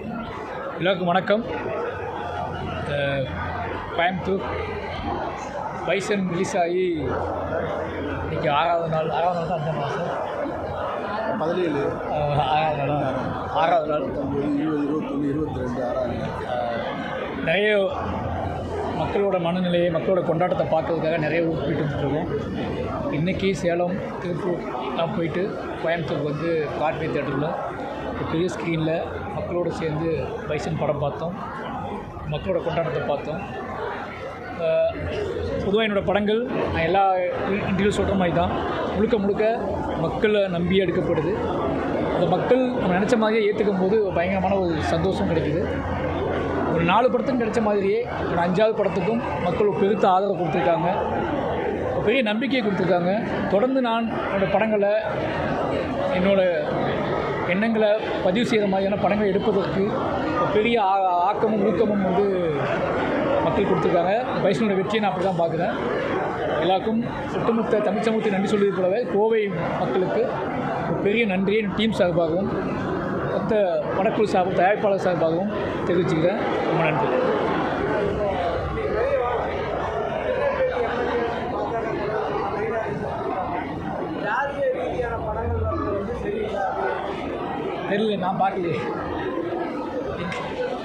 எல்லோருக்கும் வணக்கம். Coimbatore bison release ஆகி இன்றைக்கி ஆறாவது நாள் ஆறாவது நாள் தான் அஞ்சாம் மாதம். பதினேழு. ஆறாவது நாள் ஆறாவது நாள். இருபது இருபத்தொன்று இருபத்தி ரெண்டு ஆறாங்க நிறைய மக்களோட மனநிலையை மக்களோட கொண்டாட்டத்தை பார்க்கறதுக்காக நிறைய ஊர் போயிட்டு வந்துருக்கோம் இன்றைக்கி சேலம் திருப்பூர் எல்லாம் போயிட்டு கோயம்புத்தூர் வந்து கார்பே தேட்டரில் பெரிய ஸ்க்ரீனில் மக்களோடு சேர்ந்து பைசன் படம் பார்த்தோம். மக்களோட கொண்டாட்டத்தை பார்த்தோம். பொதுவாக என்னோடய படங்கள் நான் எல்லா இன்டர்வியூ சொல்கிற மாதிரி தான். முழுக்க முழுக்க மக்களை நம்பி எடுக்கப்படுது. அந்த மக்கள் நம்ம நினச்ச மாதிரியே ஏற்றுக்கும் போது பயங்கரமான ஒரு சந்தோஷம் கிடைக்குது. ஒரு நாலு படத்துக்கும் கிடைச்ச மாதிரியே ஒரு அஞ்சாவது படத்துக்கும் மக்கள் பெருத்த ஆதரவு கொடுத்துருக்காங்க. பெரிய நம்பிக்கையை கொடுத்துருக்காங்க. தொடர்ந்து நான் என்னோடய படங்களை என்னோடய எண்ணங்களை பதிவு செய்கிற மாதிரியான படங்களை எடுப்பதற்கு பெரிய ஆ- ஆக்கமும் ஊக்கமும் வந்து மக்கள் கொடுத்துருக்காங்க. வைஷ்ணவோட வெற்றியை நான் அப்படி தான் பார்க்குறேன். எல்லாருக்கும் ஒட்டுமொத்த தமிழ் சமூகத்தை நன்றி சொல்வது போலவே கோவை மக்களுக்கு ஒரு பெரிய நன்றியை என் டீம் சார்பாகவும் மொத்த படக்குழு சார்பு தயாரிப்பாளர் சார்பாகவும் தெரிவிச்சுக்கிறேன். ரொம்ப நன்றி ஜாதிய ரீதியான படங்கள் வர்றது வந்து சரியில்லை தெரியல நான் பார்க்கலையே.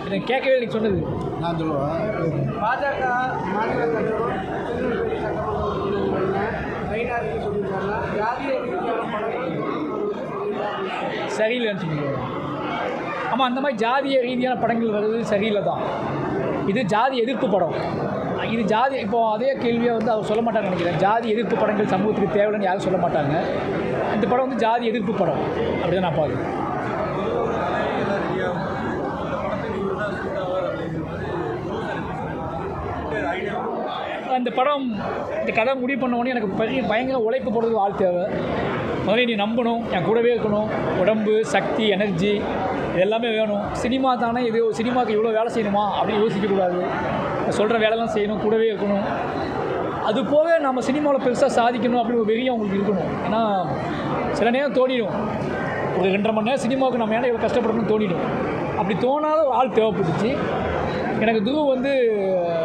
எனக்கு கேட்கவே எனக்கு சொன்னது. நான் சொல்லுவேன். பாஜக மாநில சரியில்லைன்னு சொல்லுவாங்க ஆமாம் அந்த மாதிரி ஜாதிய ரீதியான படங்கள் வர்றது சரியில்லை தான் இது ஜாதி எதிர்ப்பு படம். இது ஜாதி இப்போ அதே கேள்வியை வந்து அவர் சொல்ல மாட்டாங்க நினைக்கிறேன். ஜாதி எதிர்ப்பு படங்கள் சமூகத்துக்கு தேவைன்னு யாரும் சொல்ல மாட்டாங்க. இந்த படம் வந்து ஜாதி எதிர்ப்பு படம். அப்படி தான் நான் பார்க்குறேன். அந்த படம் இந்த கதை முடிவு பண்ண உடனே எனக்கு பெரிய பயங்கர உழைப்பு போடுறது ஆள் தேவை. முதல்ல நீ நம்பணும் என் கூடவே இருக்கணும். உடம்பு சக்தி எனர்ஜி எல்லாமே வேணும். சினிமா தானே இது சினிமாவுக்கு இவ்வளோ வேலை செய்யணுமா? அப்படின்னு யோசிக்கக்கூடாது சொல்கிற வேலைலாம் செய்யணும் கூடவே இருக்கணும். அது போக நம்ம சினிமாவில் பெருசாக சாதிக்கணும் அப்படின்னு ஒரு வெறியும் அவங்களுக்கு இருக்கணும். ஏன்னா சில நேரம் தோணிடும். ஒரு ரெண்டரை மணி நேரம் சினிமாவுக்கு நம்ம ஏன்னா இவ்வளோ கஷ்டப்படணும்னு தோணிடும். அப்படி தோணாத ஒரு ஆள் தேவைப்பட்டுச்சு. எனக்கு துரு வந்து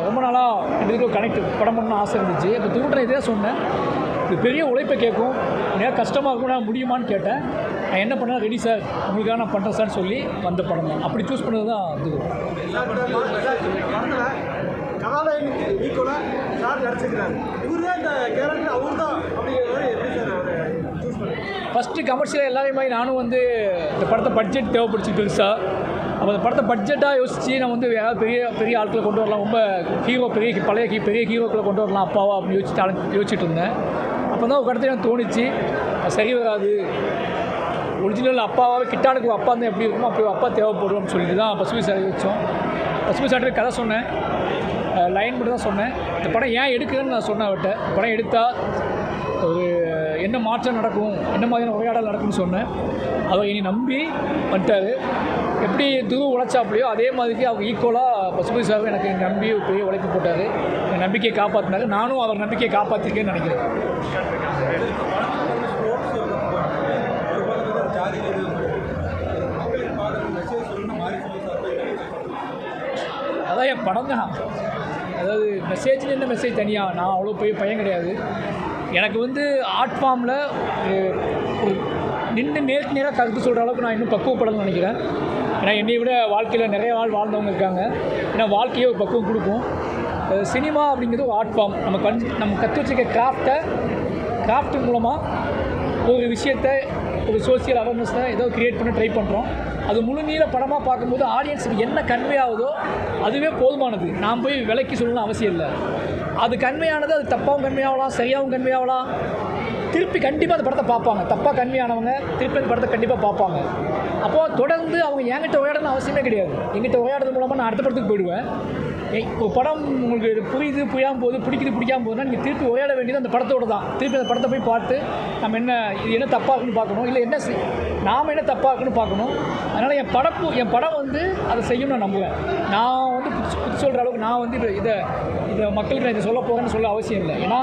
ரொம்ப நாளாக ரெண்டு பேரும் கனெக்ட் படம் பண்ணணும்னு ஆசை இருந்துச்சு. இப்போ துருட்டை இதே சொன்னேன். இது பெரிய உழைப்பை கேட்கும். நேரம் கஷ்டமாக இருக்கும் நான் முடியுமான்னு கேட்டேன். நான் என்ன பண்ணேன் ரெடி சார் உங்களுக்காக நான் பண்ணுறேன் சார்னு சொல்லி வந்த படம் தான். அப்படி சூஸ் பண்ணது தான் துரு. கதாநாயகனுக்கு ஈக்குவலாக சார் இவர் தான் இந்த கேரக்டர் அவர் தான் அப்படிங்கிற மாதிரி எப்படி சார் அவர் சூஸ் பண்ணுறாரு ஃபஸ்ட்டு கமர்ஷியலாக எல்லாரையும் மாதிரி நானும் வந்து இந்த படத்தை பட்ஜெட் தேவைப்படுச்சு பெருசாக அப்போ அந்த படத்தை பட்ஜெட்டாக யோசித்து நான் வந்து யாராவது பெரிய பெரிய ஆட்களை கொண்டு வரலாம். ரொம்ப ஹீரோ பெரிய பழைய ஹீ பெரிய ஹீரோக்களை கொண்டு வரலாம். அப்பாவா அப்படின்னு யோசிச்சு யோசிச்சுட்டு இருந்தேன். அப்போ தான் ஒரு கடத்தில் எனக்கு தோணுச்சு. சரி வராது. ஒரிஜினல் அப்பாவாகவே கிட்டானுக்கு அப்பா தான் எப்படி இருக்குமோ அப்படி அப்பா தேவைப்படுவோம்னு சொல்லிட்டு தான் பசுமை சார் வச்சோம். பசுமை சார்ட்டு கதை சொன்னேன். லைன் மட்டும் தான் சொன்னேன். இந்த படம் ஏன் எடுக்குதுன்னு நான் சொன்னேன் அவர்கிட்ட. படம் எடுத்தால் ஒரு என்ன மாற்றம் நடக்கும் என்ன மாதிரியான உரையாடல் நடக்கும்னு சொன்னேன். அவர் என்னை நம்பி வந்துட்டார். எப்படி துருவ உழைச்சாப்லையோ அதே மாதிரிக்கு அவர் ஈக்குவலாக பசுபதி சார் எனக்கு நம்பி பெரிய உழைப்பு போட்டார். என் நம்பிக்கையை காப்பாற்றினாரு நானும் அவர் நம்பிக்கையை காப்பாற்றிருக்கேன்னு நினைக்கிறேன். அதான் என் படம் தான் அதாவது மெசேஜ்னு என்ன மெசேஜ் தனியாக நான் அவ்வளோ போய் பையன் கிடையாது. எனக்கு வந்து ஆர்ட் ஃபார்மில் ஒரு நின்று நேருக்கு நேராக கருத்து சொல்கிற அளவுக்கு நான் இன்னும் பக்குவப்படணும்னு நினைக்கிறேன். ஏன்னா என்னை விட வாழ்க்கையில் நிறைய ஆள் வாழ்ந்தவங்க இருக்காங்க. ஏன்னா வாழ்க்கையே ஒரு பக்குவம் கொடுக்கும். சினிமா அப்படிங்கிறது ஒரு ஆர்ட் ஃபார்ம் நம்ம கண் நம்ம கற்று வச்சிருக்க கிராஃப்டை கிராஃப்ட் மூலமாக ஒரு விஷயத்தை ஒரு சோசியல் அவேர்னஸை ஏதோ க்ரியேட் பண்ண ட்ரை பண்ணுறோம் அது முழுநீள படமாக பார்க்கும்போது ஆடியன்ஸுக்கு என்ன கன்வே ஆகுதோ அதுவே போதுமானது. நான் போய் விலைக்கு சொல்லணும்னு அவசியம் இல்லை. அது கன்மையானது அது தப்பாகவும் கன்மையாகலாம் சரியாகவும் கன்மையாகலாம் ஆகலாம். திருப்பி கண்டிப்பாக அந்த படத்தை பார்ப்பாங்க. தப்பாக கன்வே திருப்பி அந்த படத்தை கண்டிப்பாக பார்ப்பாங்க. அப்போது தொடர்ந்து அவங்க என்கிட்ட உரையாடணும் அவசியமே கிடையாது. எங்கிட்ட உரையாடுறது மூலமாக நான் அடுத்த படத்துக்கு போயிடுவேன். ஏய், ஒரு படம் உங்களுக்கு புரியுது புரியாமல் போகுது பிடிக்குது பிடிக்காம போகுதுன்னா நீங்கள் திருப்பி உரையாட வேண்டியது அந்த படத்தோட தான். திருப்பி அந்த படத்தை போய் பார்த்து நம்ம என்ன இது என்ன தப்பாக இருக்குன்னு பார்க்கணும். இல்லை என்ன செய்- என்ன தப்பாக இருக்குன்னு பார்க்கணும். அதனால் என் படப்பு என் படம் வந்து அதை செய்யணும்னு நான் நம்புவேன். நான் வந்து புதுசு புதுசு சொல்கிற அளவுக்கு நான் வந்து இதை இதை இதை மக்களுக்கு நான் இதை சொல்ல போகிறேன்னு சொல்ல அவசியம் இல்லை. ஏன்னா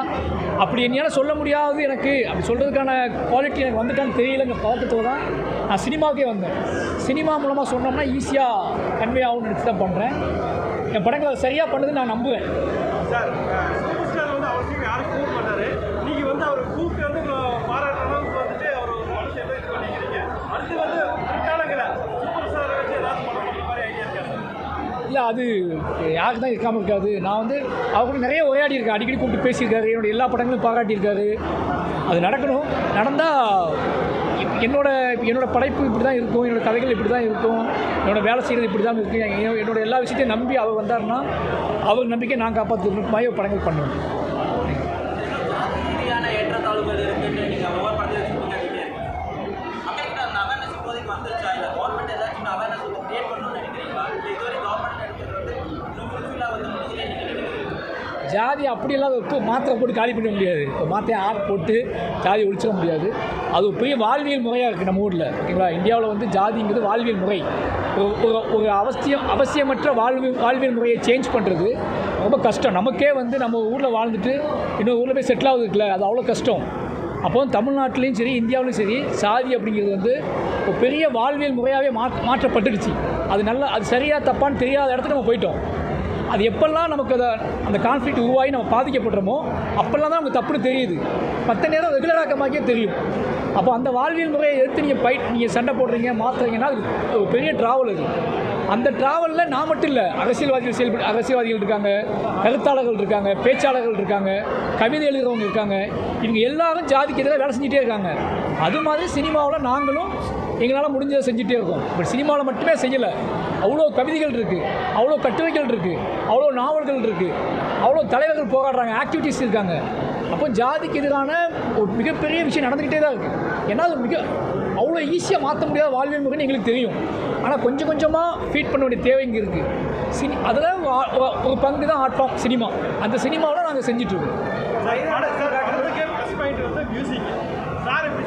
அப்படி என்னால் சொல்ல முடியாது எனக்கு. அப்படி சொல்கிறதுக்கான குவாலிட்டி எனக்கு வந்துட்டான்னு தெரியலங்க பதட்டத்தோடு தான் நான் சினிமாவுக்கே வந்தேன். சினிமா மூலமாக சொன்னோம்னா ஈஸியாக கன்வே ஆகும்னு நினச்சி தான் பண்ணுறேன் என் படங்களை சரியாக பண்ணது நான் நம்புவேன். சார் சூப்பர் ஸ்டார் வந்து அவசியம் யாரும் கூப்பிட மாட்டாரு. நீங்க வந்து அவர் கூப்பிட்டு வந்து உங்களை பாராட்டணும்னு வந்துட்டு அவர் ஒரு மனுஷன் எல்லாம் இது பண்ணிக்கிறீங்க. அடுத்து வந்து பிற்காலங்கள சூப்பர் ஸ்டாரை வச்சு ஏதாவது படம் பண்ணுற மாதிரி ஐடியா இருக்காரு இல்லை அது யாருக்கு தான் இருக்காமல் இருக்காது. நான் வந்து அவர் கூட நிறைய உரையாடி இருக்கேன். அடிக்கடி கூப்பிட்டு பேசியிருக்காரு. என்னோட எல்லா படங்களும் பாராட்டியிருக்காரு. அது நடக்கணும். நடந்தால் என்னோட என்னோட படைப்பு இப்படி தான் இருக்கும் என்னோட கதைகள் இப்படி தான் இருக்கும் என்னோட வேலை செய்கிறது இப்படி தான் இருக்கும். என் என்னோட எல்லா விஷயத்தையும் நம்பி அவள் வந்தாருன்னா அவர் நம்பிக்கை நான் காப்பாற்றுற மாதிரி படங்கள் பண்ணுவேன். ஜாதி அப்படி இப்போ மாத்திரை போட்டு காலி பண்ண முடியாது. இப்போ மாத்திரை ஆட் போட்டு ஜாதி ஒழிச்சிட முடியாது. அது ஒரு பெரிய வாழ்வியல் முறையாக இருக்குது நம்ம ஊரில். ஓகேங்களா? இந்தியாவில் வந்து ஜாதிங்கிறது வாழ்வியல் முறை. ஒரு ஒரு அவசியம் அவசியமற்ற வாழ்வு வாழ்வியல் முறையை சேஞ்ச் பண்ணுறது ரொம்ப கஷ்டம். நமக்கே வந்து நம்ம ஊரில் வாழ்ந்துட்டு இன்னொரு ஊரில் போய் செட்டில் ஆகுதுக்குல அது அவ்வளோ கஷ்டம். அப்போ தமிழ்நாட்டிலையும் சரி இந்தியாவிலும் சரி சாதி அப்படிங்கிறது வந்து ஒரு பெரிய வாழ்வியல் முறையாகவே மா மாற்றப்பட்டுடுச்சு. அது நல்லா அது சரியாக தப்பான்னு தெரியாத இடத்துல நம்ம போயிட்டோம். அது எப்பெல்லாம் நமக்கு அதை அந்த கான்ஃப்ளிக்ட் உருவாகி நம்ம பாதிக்கப்படுறோமோ அப்போல்லாம் தான் நமக்கு தப்புன்னு தெரியுது. மற்ற நேரம் ரெகுலராக்கமாக்கே தெரியும். அப்போ அந்த வாழ்வியல் முறையை எடுத்து நீங்கள் பை நீங்கள் சண்டை போடுறீங்க மாற்றுறீங்கன்னா அது ஒரு பெரிய ட்ராவல் அது. அந்த ட்ராவலில் நான் மட்டும் இல்லை அரசியல்வாதிகள் செயல்பட அரசியல்வாதிகள் இருக்காங்க கருத்தாளர்கள் இருக்காங்க பேச்சாளர்கள் இருக்காங்க கவிதை எழுதுறவங்க இருக்காங்க. இவங்க எல்லாரும் ஜாதிக்கு எதிராக வேலை செஞ்சுட்டே இருக்காங்க. அது மாதிரி சினிமாவில் நாங்களும் எங்களால் முடிஞ்சதை செஞ்சுட்டே இருக்கோம். பட் சினிமாவில் மட்டுமே செய்யலை. அவ்வளோ கவிதைகள் இருக்குது அவ்வளோ கட்டுரைகள் இருக்குது அவ்வளோ நாவல்கள் இருக்குது அவ்வளோ தலைவர்கள் போராடுறாங்க. ஆக்டிவிட்டீஸ் இருக்காங்க. அப்போ ஜாதிக்கு எதிரான ஒரு மிகப்பெரிய விஷயம் நடந்துக்கிட்டே தான் இருக்குது ஏன்னா அது மிக அவ்வளோ ஈஸியாக மாற்ற முடியாத வாழ்வியல் முறைன்னு எங்களுக்கு தெரியும். ஆனால் கொஞ்சம் கொஞ்சமாக ஃபீட் பண்ண வேண்டிய தேவை இங்கே இருக்குது சினி அதில் ஒரு பங்கு தான் ஆர்ட் ஃபார்ம் சினிமா அந்த சினிமாவில் நாங்கள் செஞ்சிட்ருக்கோம் சார் பாயிண்ட் வந்து மியூசிக் சார் எப்படி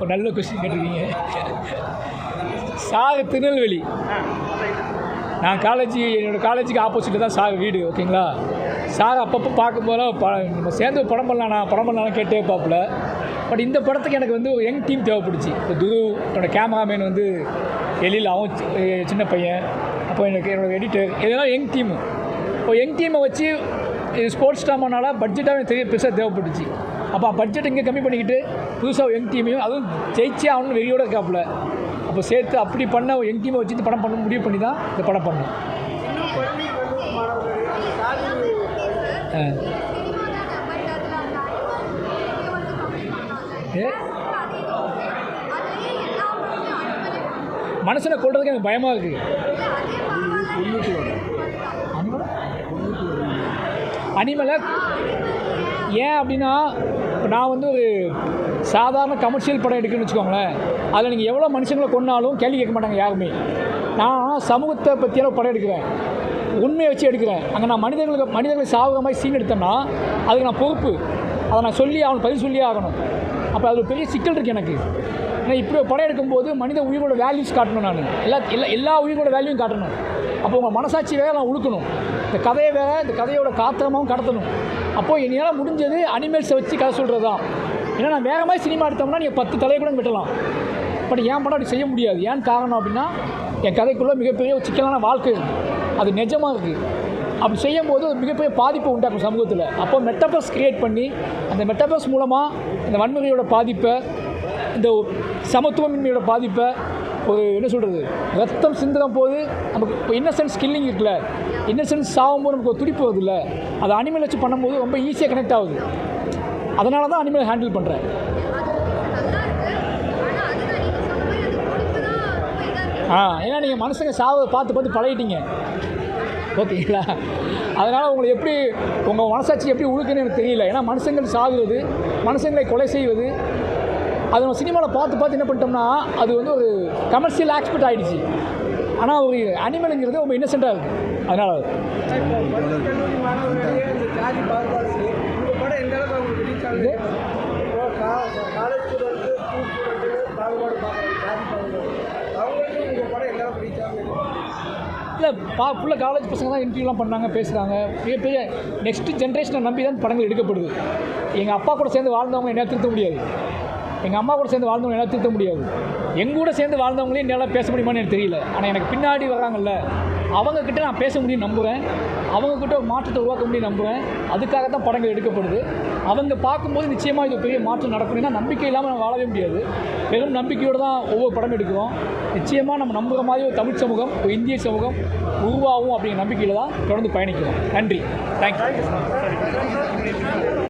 ஒரு நல்ல கொஸ்டின் கேட்டிருக்கீங்க. சாக திருநெல்வேலி. நான் காலேஜ் என்னோடய காலேஜுக்கு ஆப்போசிட்டில் தான் சாக வீடு ஓகேங்களா சார் அப்பப்போ பார்க்கும்போதெல்லாம் ப நம்ம சேர்ந்து படம் பண்ணலாம் படம் பண்ணலாம் கேட்டே பார்ப்பல பட் இந்த படத்துக்கு எனக்கு வந்து ஒரு யங் டீம் தேவைப்படுச்சு. இப்போ துரு என்னோட கேமராமேன் வந்து எழில் அவன் சின்ன பையன். அப்போ எனக்கு என்னோட எடிட்டர் இதெல்லாம் யங் டீமு இப்போ யங் டீமை வச்சு ஸ்போர்ட்ஸ் டாமனால பட்ஜெட்டாக தெரிய பெருசாக தேவைப்பட்டுச்சு அப்போ பட்ஜெட் இங்கே கம்மி பண்ணிக்கிட்டு புதுசாக எங் டீமையும் அதுவும் ஜெயிச்சே ஆகணும்னு வெளியோட இருக்காப்புல. அப்போ சேர்த்து அப்படி பண்ண ஒரு டீமை வச்சு இந்த படம் பண்ண முடிவு பண்ணி தான் இந்த படம் பண்ணோம். மனசில் மனுஷனை கொள்றதுக்கு எனக்கு பயமாக இருக்குது அனிமலை? ஏன் அப்படின்னா நான் வந்து ஒரு சாதாரண கமர்ஷியல் படம் எடுக்கணும்னு வச்சுக்கோங்களேன். அதில் நீங்கள் எவ்வளோ மனுஷங்களை கொன்னாலும் கேள்வி கேட்க மாட்டாங்க யாருமே. நான் சமூகத்தை பற்றியான படம் எடுக்கிறேன். உண்மையை வச்சு எடுக்கிறேன். அங்கே நான் மனிதர்களுக்கு மனிதர்களை சாகுற மாதிரி சீன் எடுத்தேன்னா அதுக்கு நான் பொறுப்பு. அதை நான் சொல்லி அவனுக்கு பதில் சொல்லியே ஆகணும். அப்போ அது பெரிய சிக்கல் இருக்குது எனக்கு. ஏன்னா இப்படி படம் எடுக்கும்போது மனித உயிரோட வேல்யூஸ் காட்டணும் நான். எல்லா எல்லா எல்லா உயிரோட வேல்யூவும் காட்டணும். அப்போ உங்கள் மனசாட்சி வேறு நான் உழுக்கணும். இந்த கதையை வேற இந்த கதையோட காத்திரமாகவும் கடத்தணும். அப்போது என்னால் முடிஞ்சது அனிமல்ஸை வச்சு கதை சொல்கிறது தான் ஏன்னா நான் வேற மாதிரி சினிமா எடுத்தோம்னா நீங்கள் பத்து தலையை கூட வெட்டலாம். பட் ஏன் படம் அப்படி செய்ய முடியாது. ஏன் காரணம் அப்படின்னா என் கதைக்குள்ளே மிகப்பெரிய ஒரு சிக்கலான வாழ்க்கை. இருக்குது அது நிஜமாக இருக்குது அப்படி செய்யும்போது ஒரு மிகப்பெரிய பாதிப்பை உண்டாக்கும் சமூகத்தில். அப்போ மெட்டபர்ஸ் கிரியேட் பண்ணி அந்த மெட்டபர்ஸ் மூலமாக இந்த வன்முறையோட பாதிப்பை இந்த சமத்துவமின்மையோட பாதிப்பை என்ன சொல்கிறது ரத்தம் சிந்தும் போது நமக்கு இப்போ இன்னசென்ஸ் கில்லிங் இருக்குல்ல. இன்னசென்ஸ் சாகும்போது நமக்கு ஒரு துடிப்பு வருதுல்ல. அதை அனிமல் வச்சு பண்ணும்போது ரொம்ப ஈஸியாக கனெக்ட் ஆகுது. அதனால தான் அனிமல் ஹேண்டில் பண்ணுறேன் ஆ ஏன்னா நீங்கள் மனுஷங்க சாவை பார்த்து பார்த்து பழகிட்டீங்க. ஓகேங்களா அதனால் உங்களை எப்படி உங்கள் மனசாட்சி எப்படி உழுக்குன்னு எனக்கு தெரியல. ஏன்னா மனுஷங்கள் சாகுவது மனுஷங்களை கொலை செய்வது அது நம்ம சினிமாவில் பார்த்து பார்த்து என்ன பண்ணிட்டோம்னா அது வந்து ஒரு கமர்ஷியல் ஆக்ஸ்பெக்ட் ஆகிடுச்சு ஆனால் ஒரு அனிமலுங்கிறது ரொம்ப இன்னசென்ட்டாக இருக்குது அதனால் இல்லை பா ஃபுல்லாக காலேஜ் பசங்க தான் இன்டர்வியூலாம் பண்ணாங்க பேசுகிறாங்க மிகப்பெரிய நெக்ஸ்ட் ஜென்ரேஷனை நம்பி தான் படங்கள் எடுக்கப்படுது. எங்கள் அப்பா கூட சேர்ந்து வாழ்ந்தவங்க என்ன திருத்த முடியாது. எங்கள் அம்மா கூட சேர்ந்து வாழ்ந்தவங்க என்னால் திருத்த முடியாது. எங்க கூட சேர்ந்து வாழ்ந்தவங்களையும் என்னால் பேச முடியுமான்னு எனக்கு தெரியல. ஆனால் எனக்கு பின்னாடி வர்றாங்கல்ல அவங்கக்கிட்ட நான் பேச முடியும் நம்புகிறேன் அவங்கக்கிட்ட ஒரு மாற்றத்தை உருவாக்க முடியும் நம்புகிறேன் அதுக்காக தான் படங்கள் எடுக்கப்படுது அவங்க பார்க்கும்போது நிச்சயமாக இது பெரிய மாற்றம் நடக்கணும்னா நம்பிக்கை இல்லாமல் நம்ம வாழவே முடியாது. வெறும் நம்பிக்கையோடு தான் ஒவ்வொரு படம் எடுக்கிறோம். நிச்சயமாக நம்ம நம்புகிற மாதிரி ஒரு தமிழ் சமூகம் ஒரு இந்திய சமூகம் உருவாகும் அப்படிங்கிற நம்பிக்கையில் தான் தொடர்ந்து பயணிக்கிறோம். நன்றி. தேங்க்யூ